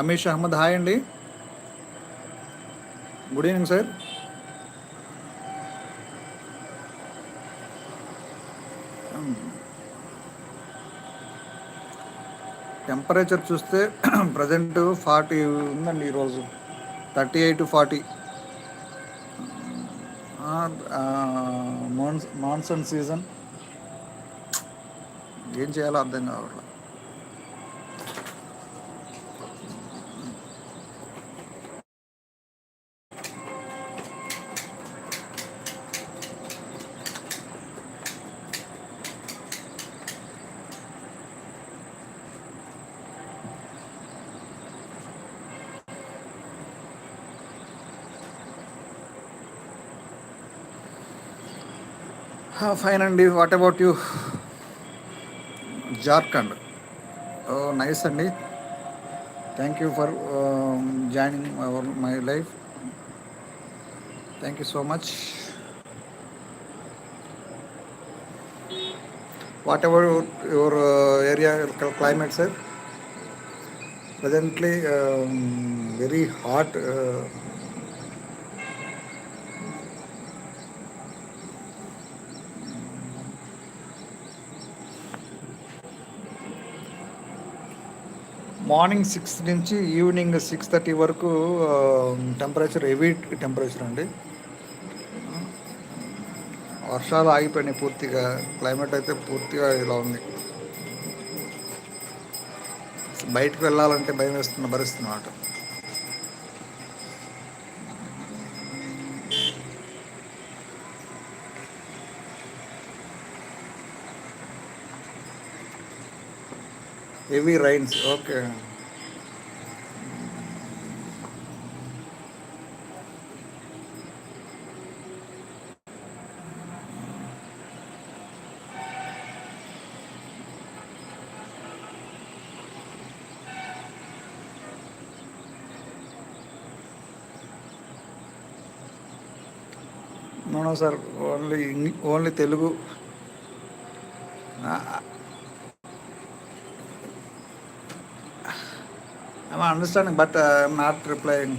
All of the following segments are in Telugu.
అమీష్ అహ్మద్ హాయ్ అండి. గుడ్ ఈవినింగ్ సార్ టెంపరేచర్ చూస్తే ప్రజెంట్ ఫార్టీ ఉందండి ఈరోజు thirty eight forty mons monsoon season ఏం చేయాలో అర్థం కావట్లేదు. ఫైన్ అండి. What about you Jharkhand oh nice అండి. Thank you for joining our my life thank you so much whatever your area climate sir presently very hot morning six నుంచి ఈవినింగ్ సిక్స్ థర్టీ వరకు టెంపరేచర్ హెవీ టెంపరేచర్ అండి. వర్షాలు ఆగిపోయినాయి పూర్తిగా క్లైమేట్ అయితే పూర్తిగా ఇలా ఉంది. బయటకు వెళ్ళాలంటే భయం వేస్తున్న భరిస్తున్నమాట heavy rains okay no sir only only Telugu understanding, but uh, I'm not replying.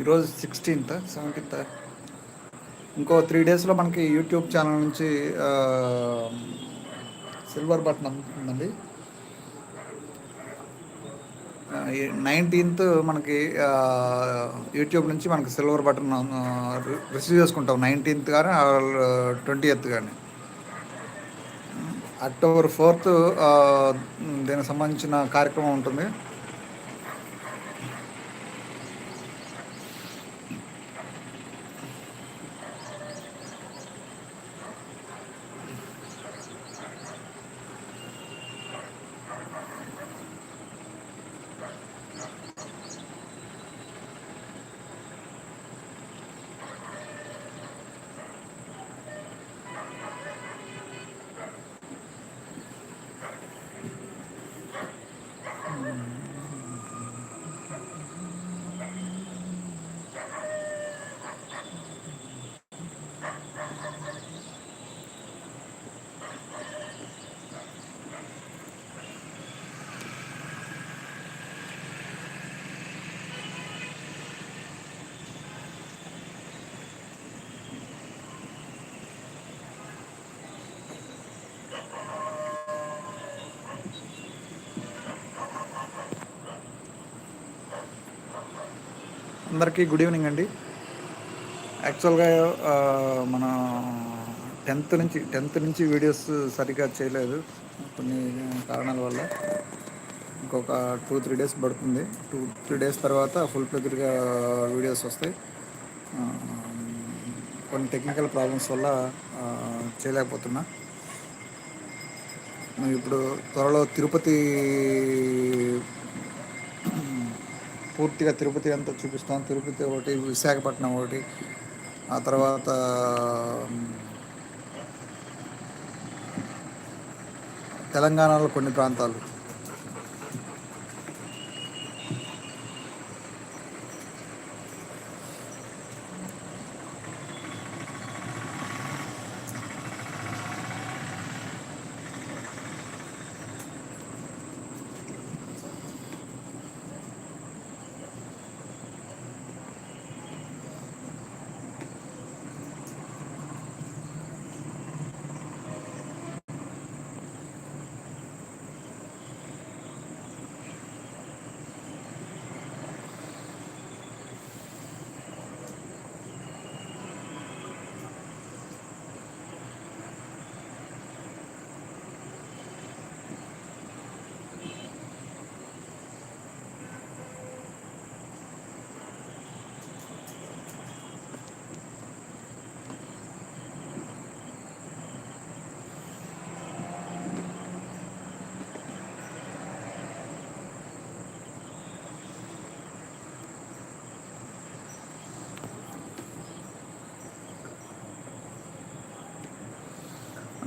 ఈరోజు సిక్స్టీన్త్ సెవెంటీన్త్. ఇంకో త్రీ డేస్లో మనకి యూట్యూబ్ ఛానల్ నుంచి సిల్వర్ బటన్ అందుతుందండి. నైన్టీన్త్ మనకి యూట్యూబ్ నుంచి మనకి సిల్వర్ బటన్ రిసీవ్ చేసుకుంటాం. నైన్టీన్త్ కానీ ట్వంటీ ఎయిత్ కానీ అక్టోబర్ ఫోర్త్ దీనికి సంబంధించిన కార్యక్రమం ఉంటుంది. అందరికీ గుడ్ ఈవినింగ్ అండి. యాక్చువల్గా మన టెన్త్ నుంచి టెన్త్ నుంచి వీడియోస్ సరిగ్గా చేయలేదు. కొన్ని కారణాల వల్ల. ఇంకొక టూ త్రీ డేస్ పడుతుంది. టూ త్రీ డేస్ తర్వాత ఫుల్ ప్లెజ్డ్గా వీడియోస్ వస్తాయి. కొన్ని టెక్నికల్ ప్రాబ్లమ్స్ వల్ల చేయలేకపోతున్నా. ఇప్పుడు త్వరలో తిరుపతి పూర్తిగా తిరుపతి అంతా చూపిస్తాం. తిరుపతి ఒకటి విశాఖపట్నం ఒకటి. ఆ తర్వాత తెలంగాణలో కొన్ని ప్రాంతాలు.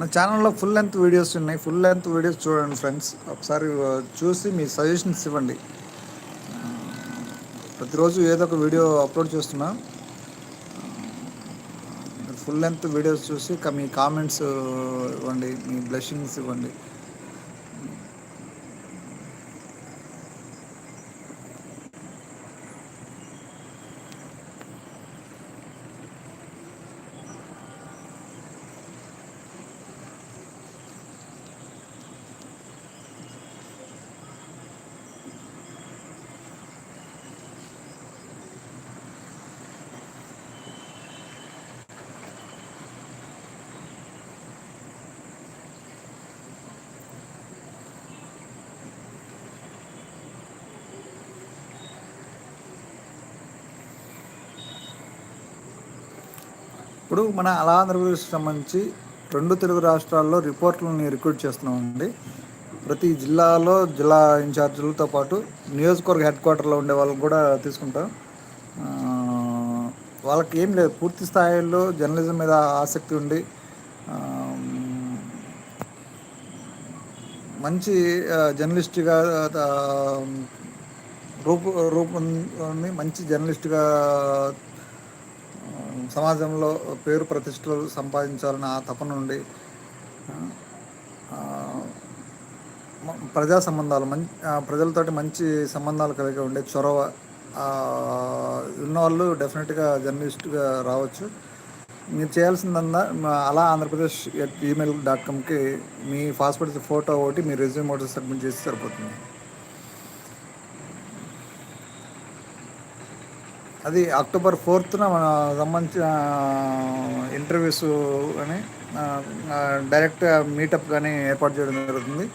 మన ఛానల్లో ఫుల్ లెంత్ వీడియోస్ ఉన్నాయి. ఫుల్ లెంత్ వీడియోస్ చూడండి ఫ్రెండ్స్ ఒకసారి చూసి మీ సజెషన్స్ ఇవ్వండి. ప్రతిరోజు ఏదో ఒక వీడియో అప్లోడ్ చేస్తున్నా. ఫుల్ లెంత్ వీడియోస్ చూసి మీ కామెంట్స్ ఇవ్వండి. మీ బ్లెషింగ్స్ ఇవ్వండి. ఇప్పుడు మన అలా ఆంధ్రప్రదేశ్ సంబంధించి రెండు తెలుగు రాష్ట్రాల్లో రిపోర్ట్లను రిక్రూట్ చేస్తున్నామండి. ప్రతి జిల్లాలో జిల్లా ఇన్ఛార్జీలతో పాటు నియోజకవర్గ హెడ్ క్వార్టర్లో ఉండే వాళ్ళని కూడా తీసుకుంటాం. వాళ్ళకి ఏం లేదు. పూర్తి స్థాయిలో జర్నలిజం మీద ఆసక్తి ఉండి మంచి జర్నలిస్ట్గా రూపు రూపొంది మంచి జర్నలిస్ట్గా సమాజంలో పేరు ప్రతిష్టలు సంపాదించాలని ఆ తపన నుండి ప్రజా సంబంధాలు మంచి ప్రజలతోటి మంచి సంబంధాలు కలిగి ఉండే చొరవ ఉన్నవాళ్ళు డెఫినెట్గా జర్నలిస్ట్గా రావచ్చు. మీరు చేయాల్సిందన్నా అలా ఆంధ్రప్రదేశ్ ఈమెయిల్ డాట్ కామ్కి మీ పాస్పోర్ట్ ఫోటో ఒకటి మీ రెజ్యూమ్ ఒకటి సబ్మిట్ చేసి సరిపోతుంది. అది అక్టోబర్ ఫోర్త్న సంబంధించిన ఇంటర్వ్యూస్ కానీ డైరెక్ట్ మీటప్ కానీ ఏర్పాటు చేయడం జరుగుతుంది.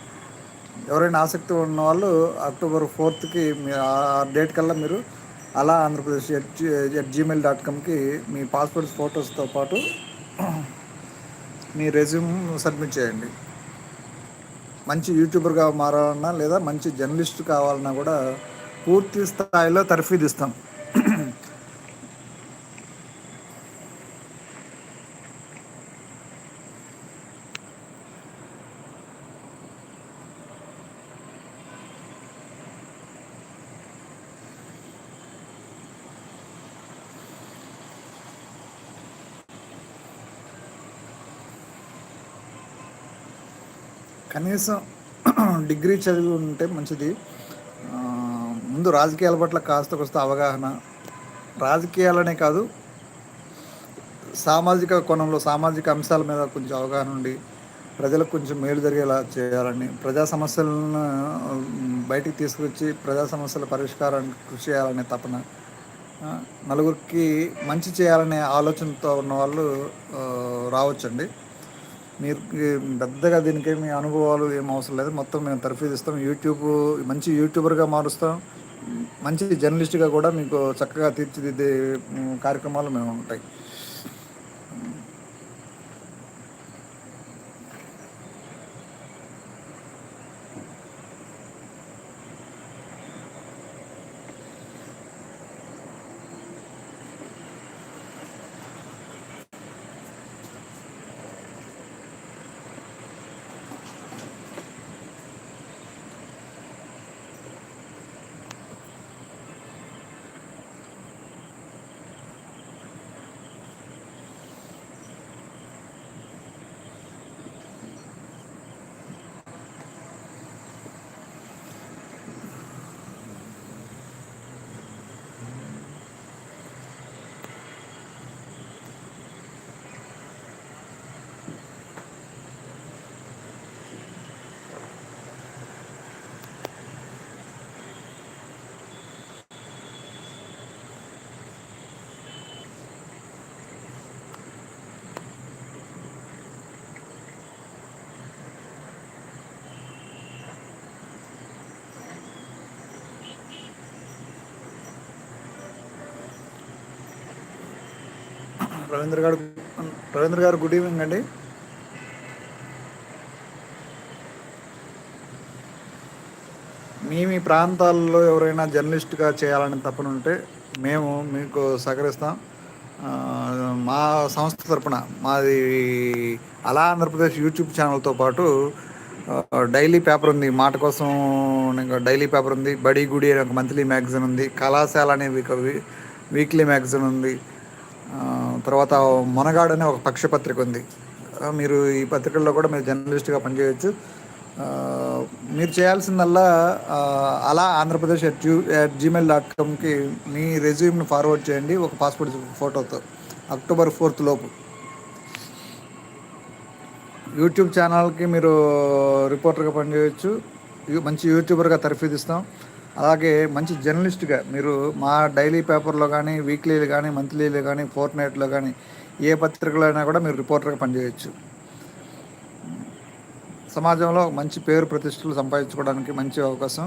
ఎవరైనా ఆసక్తి ఉన్నవాళ్ళు అక్టోబర్ ఫోర్త్కి ఆ డేట్ కల్లా మీరు Ala Andhra Pradesh at at Gmail dot కామ్కి మీ పాస్పోర్ట్ ఫొటోస్తో పాటు మీ రెజ్యూమ్ సబ్మిట్ చేయండి. మంచి యూట్యూబర్గా మారాలన్నా లేదా మంచి జర్నలిస్ట్ కావాలన్నా కూడా పూర్తి స్థాయిలో తర్ఫీదిస్తాం ఇస్తాం కనీసం డిగ్రీ చదివి ఉంటే మంచిది. ముందు రాజకీయాల పట్ల కాస్త కొస్త అవగాహన. రాజకీయాలనే కాదు సామాజిక కోణంలో సామాజిక అంశాల మీద కొంచెం అవగాహన ఉండి ప్రజలకు కొంచెం మేలు జరిగేలా చేయాలని ప్రజా సమస్యలను బయటికి తీసుకొచ్చి ప్రజా సమస్యల పరిష్కారానికి కృషి చేయాలనే తపన. నలుగురికి మంచి చేయాలనే ఆలోచనతో ఉన్న వాళ్ళు రావచ్చండి. మీరు పెద్దగా దీనికి మీ అనుభవాలు ఏం అవసరం లేదు. మొత్తం మేము తర్ఫీదు ఇస్తాం యూట్యూబ్ మంచి యూట్యూబర్గా మారుస్తాం. మంచి జర్నలిస్ట్గా కూడా మీకు చక్కగా తీర్చిదిద్దే కార్యక్రమాలు మేము ఉంటాయి. రవీంద్ర గారు రవీంద్ర గారు గుడ్ ఈవినింగ్ అండి. మీ మీ ప్రాంతాల్లో ఎవరైనా జర్నలిస్ట్గా చేయాలని తప్పనుంటే మేము మీకు సహకరిస్తాం. మా సంస్థ తరపున మాది అలా ఆంధ్రప్రదేశ్ యూట్యూబ్ ఛానల్తో పాటు డైలీ పేపర్ ఉంది. మాట కోసం డైలీ పేపర్ ఉంది. బడి గుడి అనే ఒక మంత్లీ మ్యాగజైన్ ఉంది. కళాశాల అనే వీక్లీ మ్యాగజైన్ ఉంది. తర్వాత మొనగాడు అనే ఒక పక్షపత్రిక ఉంది. మీరు ఈ పత్రికల్లో కూడా మీరు జర్నలిస్ట్గా పనిచేయవచ్చు మీరు చేయాల్సిందల్లా అలా ఆంధ్రప్రదేశ్ అట్ జూ అట్ జీమెయిల్ డాట్ కామ్కి మీ రెజ్యూమ్ని ఫార్వర్డ్ చేయండి. ఒక పాస్పోర్ట్ ఫోటోతో. అక్టోబర్ ఫోర్త్ లోపు. యూట్యూబ్ ఛానల్కి మీరు రిపోర్టర్గా పనిచేయవచ్చు మంచి యూట్యూబర్గా తర్ఫీదిస్తాం. అలాగే మంచి జర్నలిస్ట్గా మీరు మా డైలీ పేపర్లో కానీ వీక్లీలు కానీ మంత్లీలు కానీ ఫోర్త్ నైట్లో కానీ ఏ పత్రికలో అయినా కూడా మీరు రిపోర్టర్గా పనిచేయచ్చు. సమాజంలో మంచి పేరు ప్రతిష్టలు సంపాదించుకోవడానికి మంచి అవకాశం.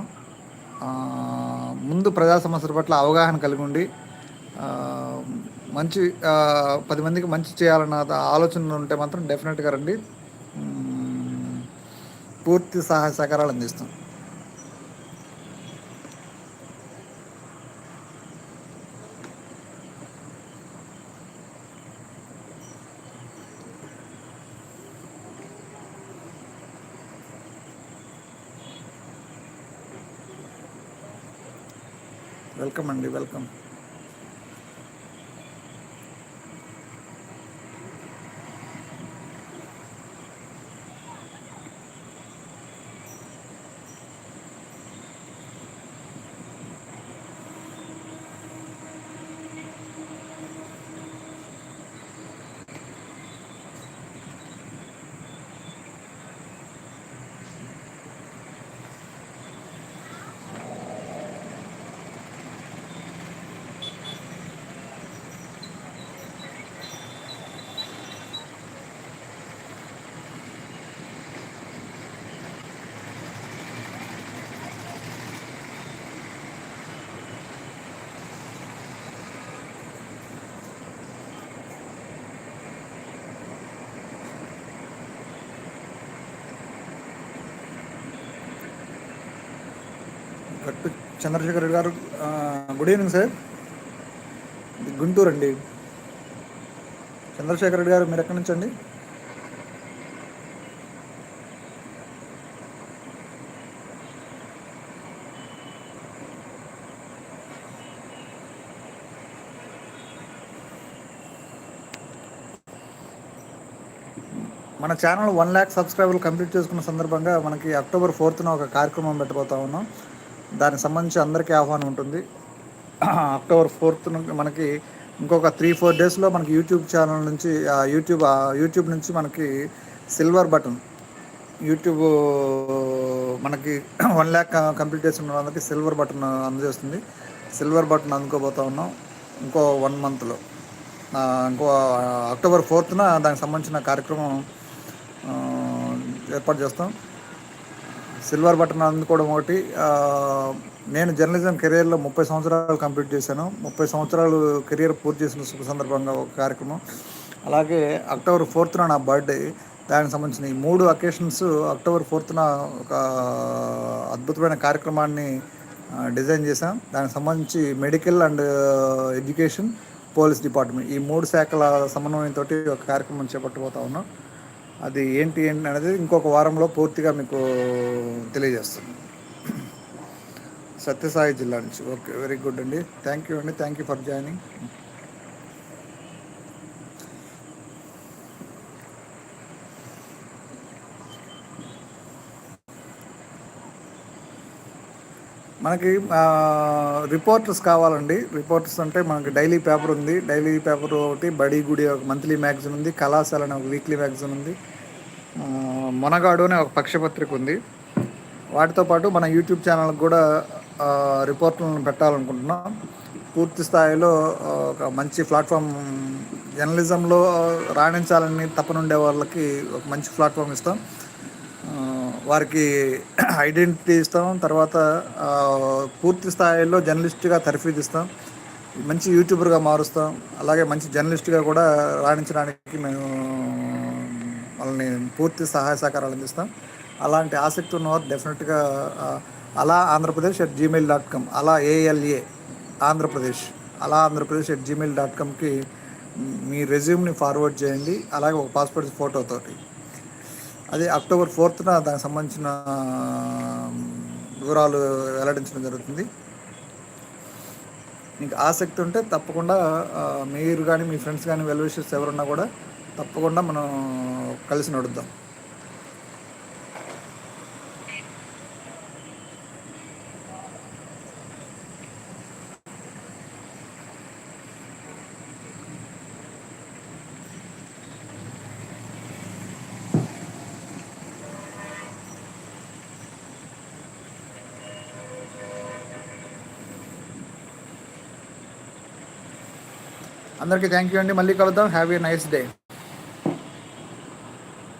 ముందు ప్రజా సమస్యల పట్ల అవగాహన కలిగి ఉండి మంచి పది మందికి మంచి చేయాలన్న ఆలోచన ఉంటే మాత్రం డెఫినెట్గా రండి. పూర్తి సహాయ సహకారాలు అందిస్తాం. வெல்கம் அண்டி வெல்கம் చంద్రశేఖర్ రెడ్డి గారు గుడ్ ఈవినింగ్ సార్. గుంటూరు అండి. చంద్రశేఖర్ రెడ్డి గారు మీరు ఎక్కడి నుంచి అండి? మన ఛానల్ వన్ ల్యాక్ సబ్స్క్రైబర్లు కంప్లీట్ చేసుకున్న సందర్భంగా మనకి అక్టోబర్ ఫోర్త్న ఒక కార్యక్రమం పెట్టబోతా ఉన్నాం. దానికి సంబంధించి అందరికీ ఆహ్వానం ఉంటుంది. అక్టోబర్ ఫోర్త్ మనకి ఇంకొక త్రీ ఫోర్ డేస్లో మనకి యూట్యూబ్ ఛానల్ నుంచి యూట్యూబ్ యూట్యూబ్ నుంచి మనకి సిల్వర్ బటన్ యూట్యూబ్ మనకి వన్ ల్యాక్ కంప్లీట్ చేసిన వాళ్ళకి సిల్వర్ బటన్ అందజేస్తుంది. సిల్వర్ బటన్ అందుకోబోతా ఉన్నాం ఇంకో వన్ మంత్లో ఇంకో అక్టోబర్ ఫోర్త్న దానికి సంబంధించిన కార్యక్రమం ఏర్పాటు చేస్తాం. సిల్వర్ బటన్ అందుకోవడం ఒకటి. నేను జర్నలిజం కెరీర్లో ముప్పై సంవత్సరాలు కంప్లీట్ చేశాను. ముప్పై సంవత్సరాలు కెరీర్ పూర్తి చేసిన శుభ సందర్భంగా ఒక కార్యక్రమం. అలాగే అక్టోబర్ ఫోర్త్న నా బర్త్డే. దానికి సంబంధించిన ఈ మూడు అకేషన్స్ అక్టోబర్ ఫోర్త్న ఒక అద్భుతమైన కార్యక్రమాన్ని డిజైన్ చేశాం. దానికి సంబంధించి medical and education police department. ఈ మూడు శాఖల సమన్వయంతో ఒక కార్యక్రమం చేపట్టబోతా ఉన్నాం. అది ఏంటి ఏంటి అనేది ఇంకొక వారంలో పూర్తిగా మీకు తెలియజేస్తుంది సత్యసాయి జిల్లా నుంచి. ఓకే వెరీ గుడ్ అండి. థ్యాంక్ యూ అండి. Thank you for joining. మనకి రిపోర్టర్స్ కావాలండి. రిపోర్టర్స్ అంటే మనకి డైలీ పేపర్ ఉంది. డైలీ పేపర్ ఒకటి బడీ గుడి ఒక మంత్లీ మ్యాగజైన్ ఉంది. కళాశాల అనే ఒక వీక్లీ మ్యాగజైన్ ఉంది. మొనగాడు అనే ఒక పక్షపత్రిక ఉంది. వాటితో పాటు మన యూట్యూబ్ ఛానల్కి కూడా రిపోర్ట్లను పెట్టాలనుకుంటున్నాం. పూర్తి స్థాయిలో ఒక మంచి ప్లాట్ఫామ్ జర్నలిజంలో రాణించాలని తప్పనుండే వాళ్ళకి ఒక మంచి ప్లాట్ఫామ్ ఇస్తాం. వారికి ఐడెంటిటీ ఇస్తాం. తర్వాత పూర్తి స్థాయిలో జర్నలిస్ట్గా తర్ఫీదిస్తాం. మంచి యూట్యూబర్గా మారుస్తాం. అలాగే మంచి జర్నలిస్ట్గా కూడా రాణించడానికి మేము వాళ్ళని పూర్తి సహాయ సహకారాలు అందిస్తాం. అలాంటి ఆసక్తి ఉన్నవారు డెఫినెట్గా Ala Andhra Pradesh at Gmail dot com Ala A L A Andhra Pradesh అలా ఆంధ్రప్రదేశ్ అట్ జీమెయిల్ డాట్ కామ్కి మీ రెజ్యూమ్ని ఫార్వర్డ్ చేయండి. అలాగే ఒక పాస్పోర్ట్ ఫోటోతోటి. అది అక్టోబర్ ఫోర్త్న దానికి సంబంధించిన వివరాలు వెల్లడించడం జరుగుతుంది. మీకు ఆసక్తి ఉంటే తప్పకుండా మీరు కానీ మీ ఫ్రెండ్స్ కానీ వెల్ విషెస్ ఎవరున్నా కూడా తప్పకుండా మనం కలిసి నడుద్దాం. అందరికీ థ్యాంక్ యూ అండి. మళ్ళీ కలుద్దాం. Have a nice day